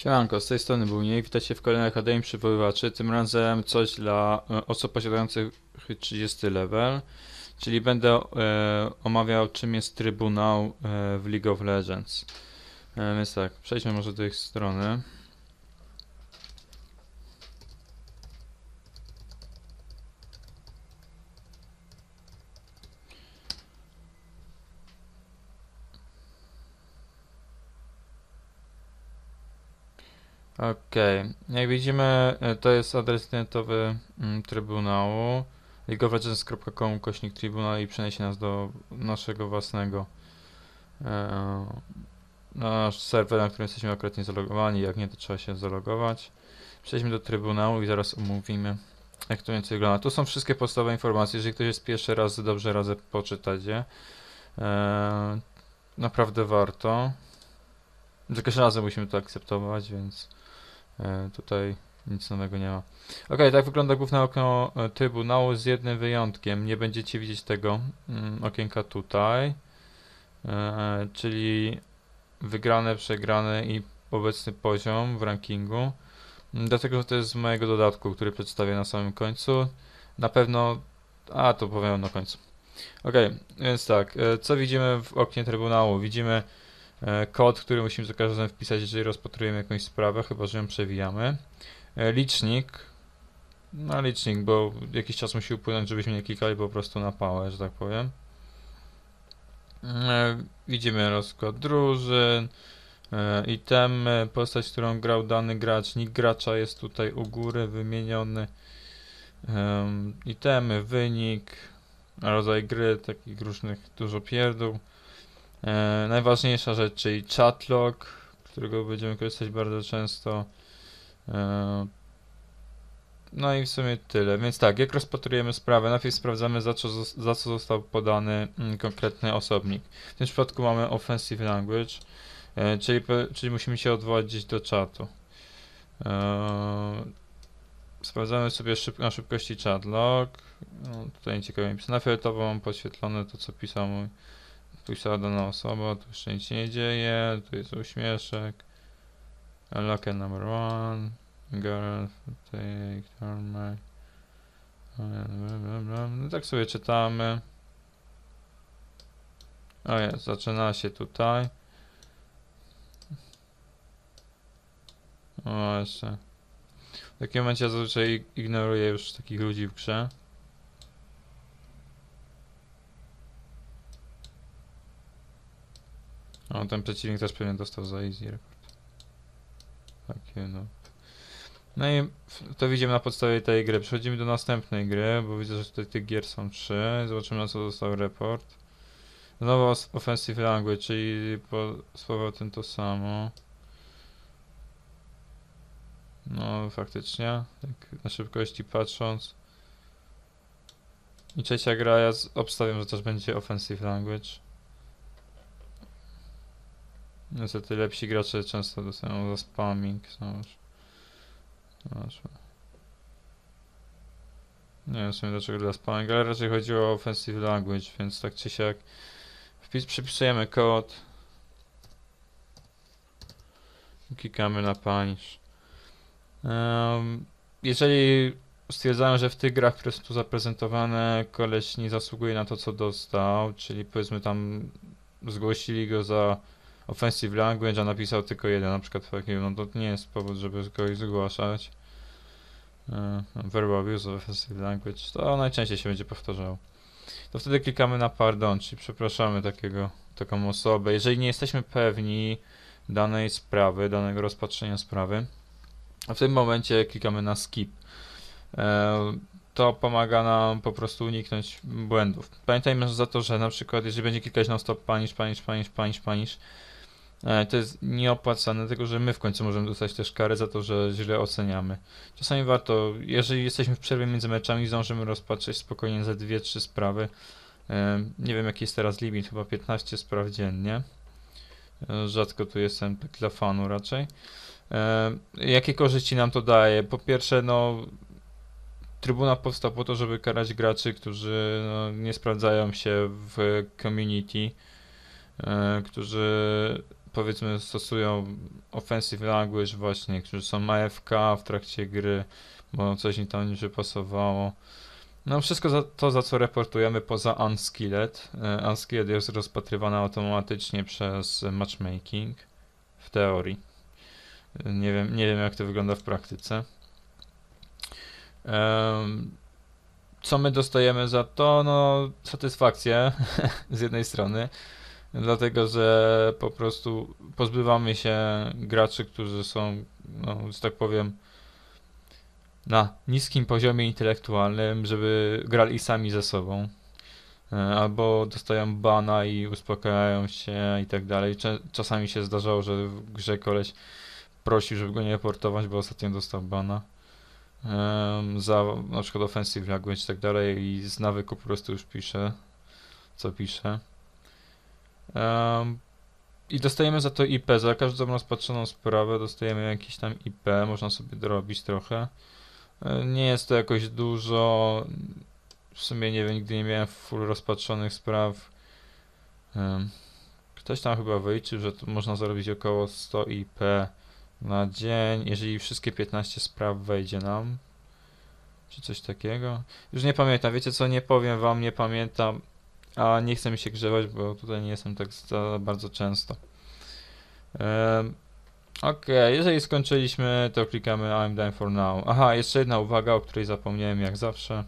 Siemanko, z tej strony Bunik, witajcie w kolejnej Akademii Przywoływaczy, tym razem coś dla e, osób posiadających 30 level, czyli będę e, omawiał czym jest Trybunał e, w League of Legends. E, więc tak, przejdźmy może do ich strony. Okej, jak widzimy, e, to jest adres internetowy mm, Trybunału leagueoflegends.com kośnik Trybunał i przeniesie nas do naszego własnego e, na nasz serwer, na którym jesteśmy akurat zalogowani, jak nie to trzeba się zalogować. Przejdźmy do Trybunału i zaraz omówimy jak to nieco wygląda. Tu są wszystkie podstawowe informacje, jeżeli ktoś jest pierwszy raz, dobrze radzę poczytać je. E, naprawdę warto. Za każdym razem musimy to akceptować, więc E, Tutaj nic nowego nie ma. Ok, tak wygląda główne okno e, Trybunału z jednym wyjątkiem. Nie będziecie widzieć tego mm, okienka tutaj, e, czyli wygrane, przegrane i obecny poziom w rankingu. Mm, Dlatego, że to jest z mojego dodatku, który przedstawię na samym końcu. Na pewno, a to powiem na końcu. Ok, więc tak, co widzimy w oknie Trybunału? Widzimy kod, który musimy za każdym razem wpisać, jeżeli rozpatrujemy jakąś sprawę, chyba że ją przewijamy. E, Licznik. No licznik, bo jakiś czas musi upłynąć, żebyśmy nie klikali po prostu na pałę, że tak powiem. E, Widzimy rozkład drużyn, e, itemy, postać, którą grał dany gracz, nick gracza jest tutaj u góry wymieniony. Em, Itemy, wynik, rodzaj gry, takich różnych dużo pierdół. E, najważniejsza rzecz, czyli chatlog, którego będziemy korzystać bardzo często. E, no i w sumie tyle. Więc tak, jak rozpatrujemy sprawę, najpierw sprawdzamy za co, za co został podany mm, konkretny osobnik. W tym przypadku mamy offensive language, e, czyli, czyli musimy się odwołać gdzieś do czatu. E, sprawdzamy sobie szyb na szybkości chatlog. No, tutaj nieciekawe mi. Na fioletowo mam podświetlone to, co pisał mój pisała dana osoba, tu jeszcze nic nie dzieje, tu jest uśmieszek. Lock number one. Girl, take, turn. No tak sobie czytamy. O jest, zaczyna się tutaj. O, jeszcze. W takim momencie zazwyczaj ignoruję już takich ludzi w grze. O, ten przeciwnik też pewnie dostał za easy rekord. Takie no. No i to widzimy na podstawie tej gry. Przechodzimy do następnej gry, bo widzę, że tutaj tych gier są trzy. Zobaczymy na co został report. Znowu offensive language, czyli po słowo tym to samo. No, faktycznie, tak na szybkości patrząc. I trzecia gra, ja z- obstawiam, że też będzie offensive language. Niestety lepsi gracze często dostają za spamming. Znowu. Zobaczmy. Nie wiem w sumie dlaczego dla spamming, ale raczej chodziło o offensive language, więc tak czy siak wpis, przypisujemy kod. Klikamy na punish. Em, jeżeli stwierdzają, że w tych grach, które są tu zaprezentowane, koleś nie zasługuje na to, co dostał, czyli powiedzmy tam zgłosili go za offensive language, a napisał tylko jeden, na przykład takiego, no to nie jest powód, żeby kogoś zgłaszać. E, verbal abuse of offensive language, to najczęściej się będzie powtarzało. To wtedy klikamy na pardon, czyli przepraszamy takiego, taką osobę. Jeżeli nie jesteśmy pewni danej sprawy, danego rozpatrzenia sprawy, w tym momencie klikamy na skip. E, to pomaga nam po prostu uniknąć błędów. Pamiętajmy za to, że na przykład jeżeli będzie klikać non stop punish, punish, punish, punish, e, to jest nieopłacane, dlatego że my w końcu możemy dostać też karę za to, że źle oceniamy. Czasami warto, jeżeli jesteśmy w przerwie między meczami, zdążymy rozpatrzeć spokojnie ze 2-3 sprawy. E, Nie wiem jaki jest teraz limit, chyba 15 spraw dziennie. E, Rzadko tu jestem tak dla fanu raczej. E, Jakie korzyści nam to daje? Po pierwsze, no Trybunał powstał po to, żeby karać graczy, którzy no, nie sprawdzają się w community, e, którzy powiedzmy stosują offensive language właśnie, którzy są AFK w trakcie gry, bo coś im tam nie wypasowało. No wszystko za, to, za co reportujemy poza Unskilled. E, Unskilled jest rozpatrywane automatycznie przez matchmaking w teorii. E, Nie wiem, nie wiem jak to wygląda w praktyce. Co my dostajemy za to? No, satysfakcję z jednej strony, dlatego że po prostu pozbywamy się graczy, którzy są, no, że tak powiem, na niskim poziomie intelektualnym, żeby grali sami ze sobą. E, Albo dostają bana i uspokajają się i tak dalej. Czasami się zdarzało, że w grze koleś prosił, żeby go nie reportować, bo ostatnio dostał bana. za na przykład offensive language i tak dalej i z nawyku po prostu już pisze co pisze. Em, I dostajemy za to IP, za każdą rozpatrzoną sprawę dostajemy jakiś tam IP, można sobie dorobić trochę. E, Nie jest to jakoś dużo. W sumie nie wiem, nigdy nie miałem full rozpatrzonych spraw. Em, Ktoś tam chyba wyliczył, że tu można zarobić około 100 IP na dzień, jeżeli wszystkie 15 spraw wejdzie nam. Czy coś takiego? Już nie pamiętam, wiecie co, nie powiem wam, nie pamiętam, a nie chcę mi się grzewać, bo tutaj nie jestem tak za bardzo często. Okej, jeżeli skończyliśmy, to klikamy I'm done for now. Aha, jeszcze jedna uwaga, o której zapomniałem jak zawsze.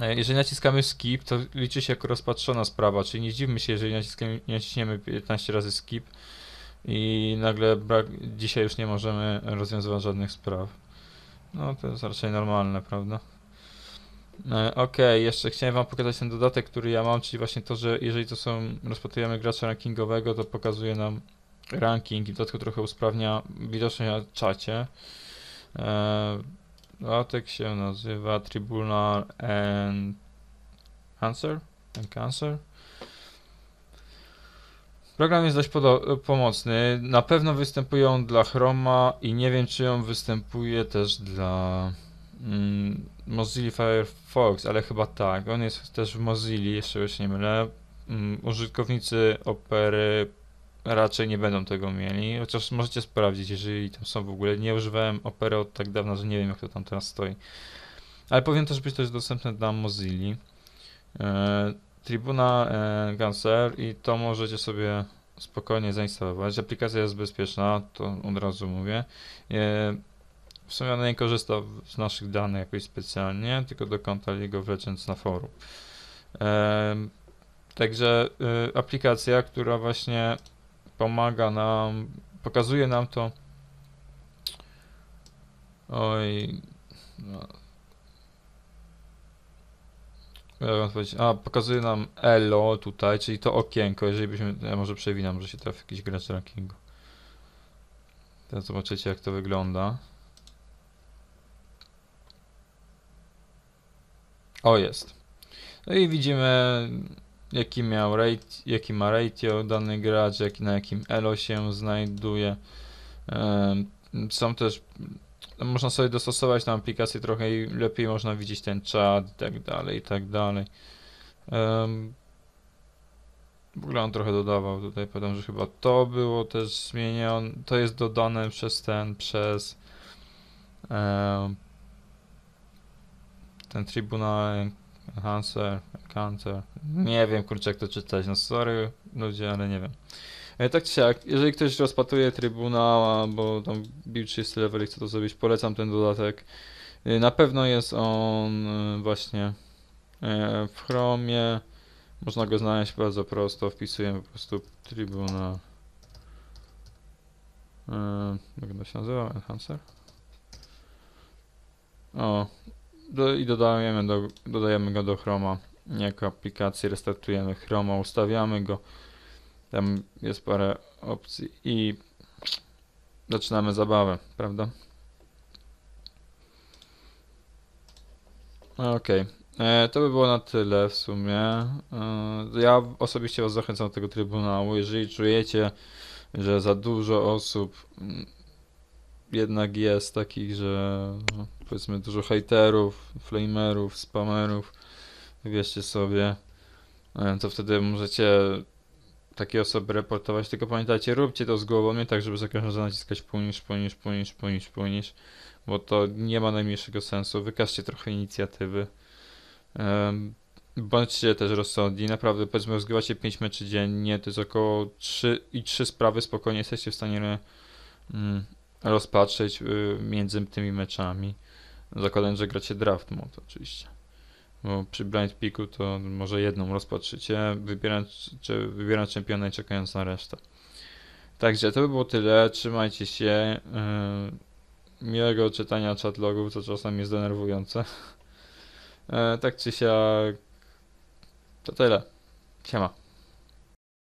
E, Jeżeli naciskamy skip, to liczy się jako rozpatrzona sprawa, czyli nie dziwmy się, jeżeli naciśniemy 15 razy skip i nagle brak, dzisiaj już nie możemy rozwiązywać żadnych spraw. No to jest raczej normalne, prawda? E, Okej, jeszcze chciałem wam pokazać ten dodatek, który ja mam, czyli właśnie to, że jeżeli to są, rozpatrujemy gracza rankingowego, to pokazuje nam ranking i w dodatku trochę usprawnia widoczność na czacie. E, dodatek się nazywa Tribunal and Answer? And Cancer? Program jest dość pomocny. Na pewno występuje on dla Chroma i nie wiem, czy on występuje też dla mm, Mozilla Firefox, ale chyba tak. On jest też w Mozilla, jeszcze się nie mylę. Mm, użytkownicy Opery raczej nie będą tego mieli, chociaż możecie sprawdzić, jeżeli tam są w ogóle. Nie używałem Opery od tak dawna, że nie wiem, jak to tam teraz stoi. Ale powinien też być też dostępne dla Mozilla. E, Tribuna e, Cancer i to możecie sobie spokojnie zainstalować. Aplikacja jest bezpieczna, to od razu mówię. E, w sumie ona nie korzysta z naszych danych jakoś specjalnie, tylko do konta League of na forum. Także e, aplikacja, która właśnie pomaga nam, pokazuje nam to. Oj. No. A, pokazuje nam ELO tutaj, czyli to okienko, jeżeli byśmy, ja może przewinam, że się trafi jakiś gracz rankingu. Teraz zobaczycie jak to wygląda. O, jest. No i widzimy jaki miał rate, jaki ma ratio dany gracz, jaki, na jakim elo się znajduje. Są też, można sobie dostosować tą aplikację trochę i lepiej można widzieć ten czat i tak dalej, i tak dalej. W ogóle on trochę dodawał tutaj, pamiętam, że chyba to było też zmienione, to jest dodane przez ten, przez em, ten Tribunal Enhancer, Enhancer. Nie wiem, kurczę, jak to czytać. No sorry, ludzie, ale nie wiem. E, tak czy siak, jeżeli ktoś rozpatruje Trybunał, bo tam bił 30 level i chce to zrobić, polecam ten dodatek. E, Na pewno jest on e, właśnie w Chromie. Można go znaleźć bardzo prosto. Wpisujemy po prostu Tribunał. E, Jak to się nazywa? Enhancer? O, do, i dodajemy, do, dodajemy go do Chroma jako aplikację, restartujemy Chroma, ustawiamy go. Tam jest parę opcji i zaczynamy zabawę, prawda? Okej. E, To by było na tyle w sumie. E, Ja osobiście Was zachęcam do tego Trybunału. Jeżeli czujecie, że za dużo osób jednak jest takich, że no, powiedzmy dużo hejterów, flamerów, spamerów, wierzcie sobie, e, to wtedy możecie takie osoby reportować, tylko pamiętajcie, róbcie to z głową, nie tak, żeby za każdym razem naciskać punisz, punisz, punisz, punisz, punisz, bo to nie ma najmniejszego sensu. Wykażcie trochę inicjatywy. Bądźcie też rozsądni, naprawdę, powiedzmy, rozgrywacie 5 meczy dziennie, to jest około 3 i 3 sprawy spokojnie jesteście w stanie mm, rozpatrzeć y, między tymi meczami. Zakładając, że gracie draft mode oczywiście. Bo przy blind picku to może jedną rozpatrzycie, wybierając, czy wybierając czempiona i czekając na resztę. Także to by było tyle. Trzymajcie się. Yy, miłego czytania chatlogów, co czasem jest denerwujące. Yy, tak czy siak. To tyle. Siema.